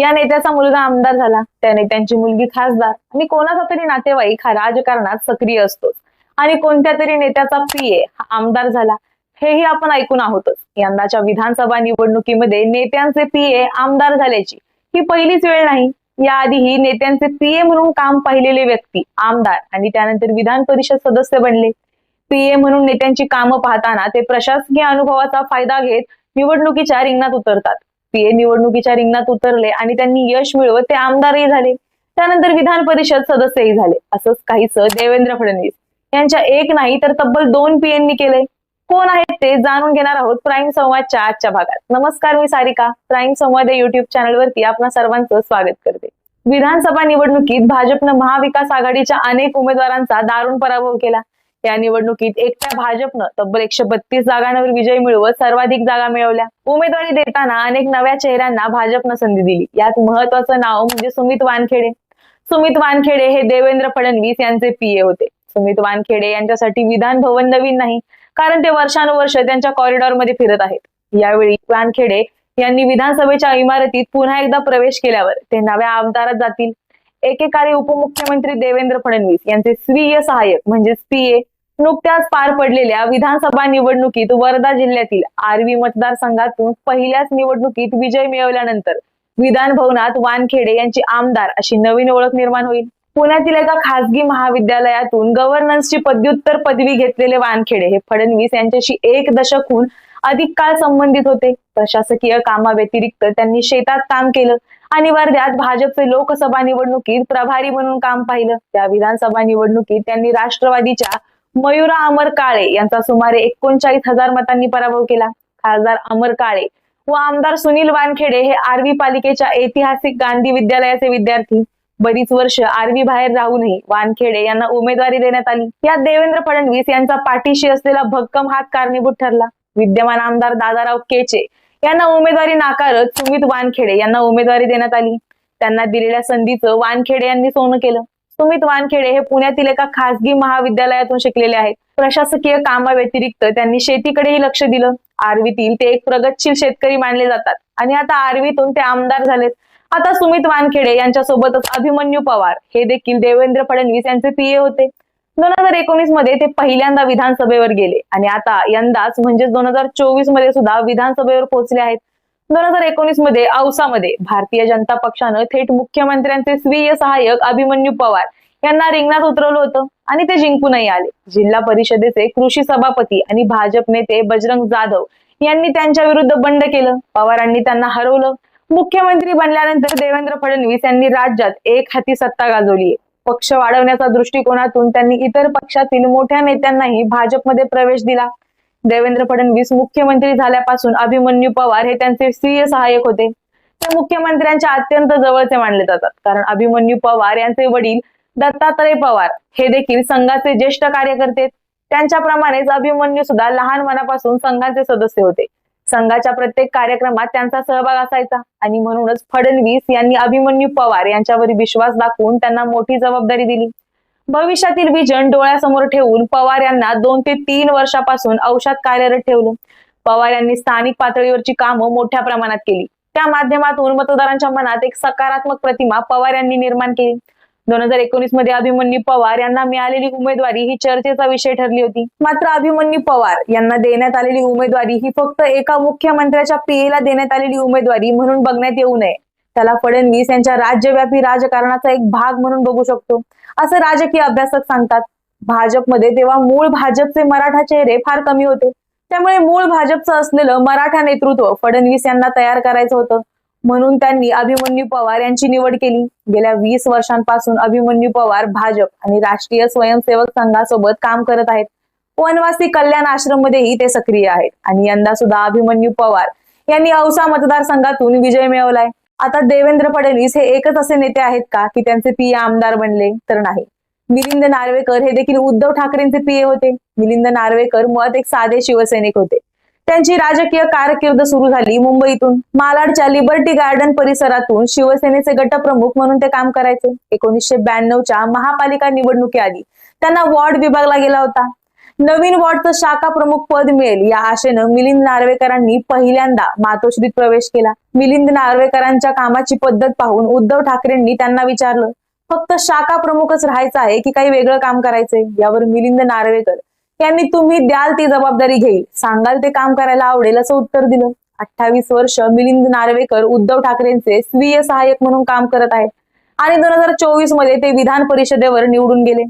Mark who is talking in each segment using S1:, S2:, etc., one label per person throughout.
S1: या नेत्याचा मुलगा आमदार झाला. त्या नेत्यांची मुलगी खासदार. आणि कोणाचा तरी नातेवाईक हा राजकारणात सक्रिय असतो. आणि कोणत्या तरी नेत्याचा पीए हा आमदार झाला. हेही आपण ऐकून आहोतच. यंदाच्या विधानसभा निवडणुकीमध्ये नेत्यांचे पीए आमदार झाल्याची ही पहिलीच वेळ नाही. याआधीही नेत्यांचे पीए म्हणून काम पाहिलेले व्यक्ती आमदार आणि त्यानंतर विधान परिषद सदस्य बनले. पीए म्हणून नेत्यांची कामं पाहताना ते प्रशासकीय अनुभवाचा फायदा घेत निवडणुकीच्या रिंगणात उतरतात. पीए निवडणुकीच्या रिंगणात उतरले आणि त्यांनी यश मिळवत ते आमदारही झाले. त्यानंतर विधान परिषद सदस्यही झाले. असंच काहीच देवेंद्र फडणवीस यांच्या एक नाही तर तब्बल दोन पीएंनी केले कोण आहेत ते जाणून घेणार आहोत प्राईम संवादच्या आजच्या भागात. नमस्कार मी सारिका. प्राईम संवाद या युट्यूब चॅनलवरती आपणा सर्वांचं स्वागत करते. विधानसभा निवडणुकीत भाजपनं महाविकास आघाडीच्या अनेक उमेदवारांचा दारुण पराभव केला. या निवडणुकीत एकट्या भाजपनं तब्बल एकशे बत्तीस जागांवर विजय मिळवत सर्वाधिक जागा मिळवल्या. उमेदवारी देताना अनेक नव्या चेहऱ्यांना भाजपनं संधी दिली. यात महत्वाचं नाव म्हणजे सुमित वानखेडे. सुमित वानखेडे हे देवेंद्र फडणवीस यांचे पीए होते. सुमित वानखेडे यांच्यासाठी विधान भवन नवीन नाही कारण ते वर्षानुवर्ष त्यांच्या कॉरिडॉरमध्ये फिरत आहेत. यावेळी वानखेडे यांनी विधानसभेच्या इमारतीत पुन्हा एकदा प्रवेश केल्यावर ते नव्या आमदारात जातील. एकेकाळी उपमुख्यमंत्री देवेंद्र फडणवीस यांचे स्वीय सहाय्यक म्हणजेच पीए नुकत्याच पार पडलेल्या विधानसभा निवडणुकीत वर्धा जिल्ह्यातील आर्वी मतदारसंघातून पहिल्याच निवडणुकीत विजय मिळवल्यानंतर विधान भवनात वानखेडे यांची आमदार अशी नवीन ओळख निर्माण होईल. पुण्यातील एका खासगी महाविद्यालयातून गव्हर्नन्सची पदव्युत्तर पदवी घेतलेले वानखेडे हे फडणवीस यांच्याशी एक दशकहून अधिक काळ संबंधित होते. प्रशासकीय कामाव्यतिरिक्त त्यांनी शेतात काम केलं आणि वर्ध्यात भाजपचे लोकसभा निवडणुकीत प्रभारी म्हणून काम पाहिलं. त्या विधानसभा निवडणुकीत त्यांनी राष्ट्रवादीच्या मयुरा अमर काळे यांचा सुमारे एकोणचाळीस हजार मतांनी पराभव केला. खासदार अमर काळे व आमदार सुनील वानखेडे हे आर्वी पालिकेच्या ऐतिहासिक गांधी विद्यालयाचे विद्यार्थी. बरीच वर्ष आर्वी बाहेर राहूनही वानखेडे यांना उमेदवारी देण्यात आली. यात देवेंद्र फडणवीस यांचा पाठीशी असलेला भक्कम हात कारणीभूत ठरला. विद्यमान आमदार दादाराव केचे यांना उमेदवारी नाकारत सुमित वानखेडे यांना उमेदवारी देण्यात आली. त्यांना दिलेल्या संधीचं वानखेडे यांनी सोनं केलं. सुमित वानखेडे हे पुण्यातील एका खासगी महाविद्यालयातून शिकलेले आहेत. प्रशासकीय कामाव्यतिरिक्त त्यांनी शेतीकडेही लक्ष दिलं. आर्वीतील ते एक प्रगतशील शेतकरी मानले जातात. आणि आता आर्वीतून ते आमदार झालेत. आता सुमित वानखेडे यांच्या सोबतच अभिमन्यू पवार हे देखील देवेंद्र फडणवीस यांचे पीए होते. दोन हजार एकोणीसमध्ये ते पहिल्यांदा विधानसभेवर गेले. आणि आता यंदाच म्हणजेच दोन हजार चोवीसमध्ये सुद्धा विधानसभेवर पोहोचले आहेत. दोन हजार एकोणीसमध्ये औसामध्ये भारतीय जनता पक्षानं थेट मुख्यमंत्र्यांचे स्वीय सहाय्यक अभिमन्यू पवार यांना रिंगणात उतरवलं होतं आणि ते जिंकूनही आले. जिल्हा परिषदेचे कृषी सभापती आणि भाजप नेते बजरंग जाधव यांनी त्यांच्या विरुद्ध बंड केलं. पवारांनी त्यांना हरवलं. मुख्यमंत्री बनल्यानंतर देवेंद्र फडणवीस यांनी राज्यात एक हाती सत्ता गाजवली पक्ष वाढवण्याच्या दृष्टिकोनातून त्यांनी इतर पक्षातील मोठ्या नेत्यांनाही भाजपमध्ये प्रवेश दिला. देवेंद्र फडणवीस मुख्यमंत्री झाल्यापासून अभिमन्यू पवार हे त्यांचे स्त्रीय सहाय्यक होते. ते मुख्यमंत्र्यांच्या अत्यंत जवळचे मानले जातात. कारण अभिमन्यू पवार यांचे वडील दत्तात्रय पवार हे देखील संघाचे ज्येष्ठ कार्यकर्ते. त्यांच्याप्रमाणेच अभिमन्यू सुद्धा लहान मनापासून संघाचे सदस्य होते. संघाच्या प्रत्येक कार्यक्रमात त्यांचा सहभाग असायचा. आणि म्हणूनच फडणवीस यांनी अभिमन्यू पवार यांच्यावर विश्वास दाखवून त्यांना मोठी जबाबदारी दिली. भविष्यातील विजन डोळ्यासमोर ठेवून पवार यांना दोन ते तीन वर्षापासून औषध कार्यरत ठेवलं. पवार यांनी स्थानिक पातळीवरची कामं मोठ्या प्रमाणात केली. त्या माध्यमातून मतदारांच्या मनात एक सकारात्मक प्रतिमा पवार यांनी निर्माण केली. दोन हजार एकोणीसमध्ये अभिमन्यू पवार यांना मिळालेली उमेदवारी ही चर्चेचा विषय ठरली होती. मात्र अभिमन्यू पवार यांना देण्यात आलेली उमेदवारी ही फक्त एका मुख्यमंत्र्याच्या पीएला देण्यात आलेली उमेदवारी म्हणून बघण्यात येऊ नये. त्याला फडणवीस यांच्या राज्यव्यापी राजकारणाचा एक भाग म्हणून बघू शकतो. असं राजकीय अभ्यासक सांगतात. भाजपमध्ये तेव्हा मूळ भाजपचे मराठा चेहरे फार कमी होते. त्यामुळे मूळ भाजपचं असलेलं मराठा नेतृत्व फडणवीस यांना तयार करायचं होतं. म्हणून त्यांनी अभिमन्यू पवार यांची निवड केली. गेल्या वीस वर्षांपासून अभिमन्यू पवार भाजप आणि राष्ट्रीय स्वयंसेवक संघासोबत काम करत आहेत. वनवासी कल्याण आश्रममध्येही ते सक्रिय आहेत. आणि यंदा सुद्धा अभिमन्यू पवार यांनी औसा मतदारसंघातून विजय मिळवलाय. आता देवेंद्र फडणवीस हे एकच असे नेते आहेत का की त्यांचे पीए आमदार बनले तर नाही? मिलिंद नार्वेकर हे देखील उद्धव ठाकरेंचे पीए होते. मिलिंद नार्वेकर मुळात एक साधे शिवसैनिक होते. त्यांची राजकीय कारकीर्द सुरू झाली मुंबईतून. मालाडच्या लिबर्टी गार्डन परिसरातून शिवसेनेचे गटप्रमुख म्हणून ते काम करायचे. एकोणीसशे ब्याण्णवच्या महापालिका निवडणुकी आली. त्यांना वॉर्ड विभागला गेला होता. नवीन वॉर्डचं शाखा प्रमुख पद मिळेल. या आशेनं मिलिंद नार्वेकरांनी पहिल्यांदा मातोश्रीत प्रवेश केला. मिलिंद नार्वेकरांच्या कामाची पद्धत पाहून उद्धव ठाकरेंनी त्यांना विचारलं फक्त शाखा प्रमुखच राहायचं आहे की काही वेगळं काम करायचंय? यावर मिलिंद नार्वेकर यांनी तुम्ही द्याल ती जबाबदारी घेईल. सांगाल ते काम करायला आवडेल असं उत्तर दिलं. अठ्ठावीस वर्ष मिलिंद नार्वेकर उद्धव ठाकरेंचे स्वीय सहाय्यक म्हणून काम करत आहेत आणि दोन हजार चोवीसमध्ये ते विधान परिषदेवर निवडून गेले.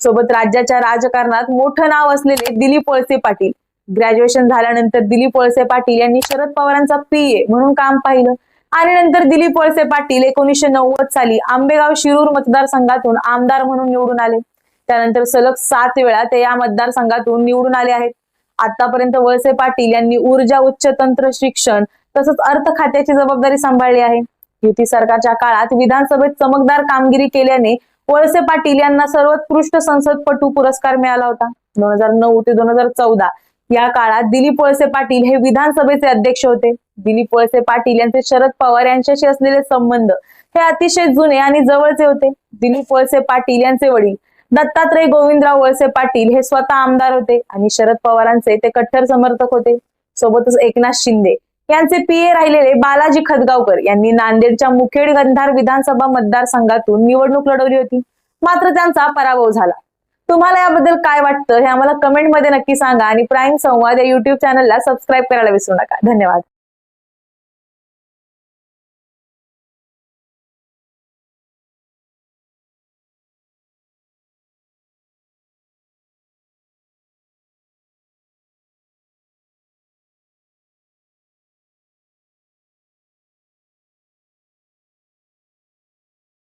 S1: सोबत राज्याच्या राजकारणात मोठं नाव असलेले दिलीप वळसे पाटील. ग्रॅज्युएशन झाल्यानंतर दिलीप वळसे पाटील यांनी शरद पवारांचा पीए म्हणून काम पाहिलं. आणि नंतर दिलीप वळसे पाटील एकोणीसशे नव्वद साली आंबेगाव शिरूर मतदारसंघातून आमदार म्हणून निवडून आले. त्यानंतर सलग सात वेळा ते या मतदारसंघातून निवडून आले आहेत. आतापर्यंत वळसे पाटील यांनी ऊर्जा उच्च तंत्र शिक्षण तसंच अर्थ खात्याची जबाबदारी सांभाळली आहे. युती सरकारच्या काळात विधानसभेत चमकदार कामगिरी केल्याने वळसे पाटील यांना सर्वोत्कृष्ट संसदपटू पुरस्कार मिळाला होता. दोन हजार नऊ ते दोन हजार चौदा या काळात दिलीप वळसे पाटील हे विधानसभेचे अध्यक्ष होते. दिलीप वळसे पाटील यांचे शरद पवार यांच्याशी असलेले संबंध हे अतिशय जुने आणि जवळचे होते. दिलीप वळसे पाटील यांचे वडील दत्तात्रय गोविंदराव वळसे पाटील हे स्वतः आमदार होते आणि शरद पवारांचे ते कट्टर समर्थक होते. सोबतच एकनाथ शिंदे यांचे पीए राहिलेले बालाजी खदगावकर यांनी नांदेडच्या मुखेड गंधार विधानसभा मतदारसंघातून निवडणूक लढवली होती. मात्र त्यांचा पराभव झाला. तुम्हाला याबद्दल काय वाटतं हे आम्हाला कमेंटमध्ये नक्की सांगा आणि प्राईम संवाद या युट्यूब चॅनलला सबस्क्राईब करायला विसरू नका. धन्यवाद.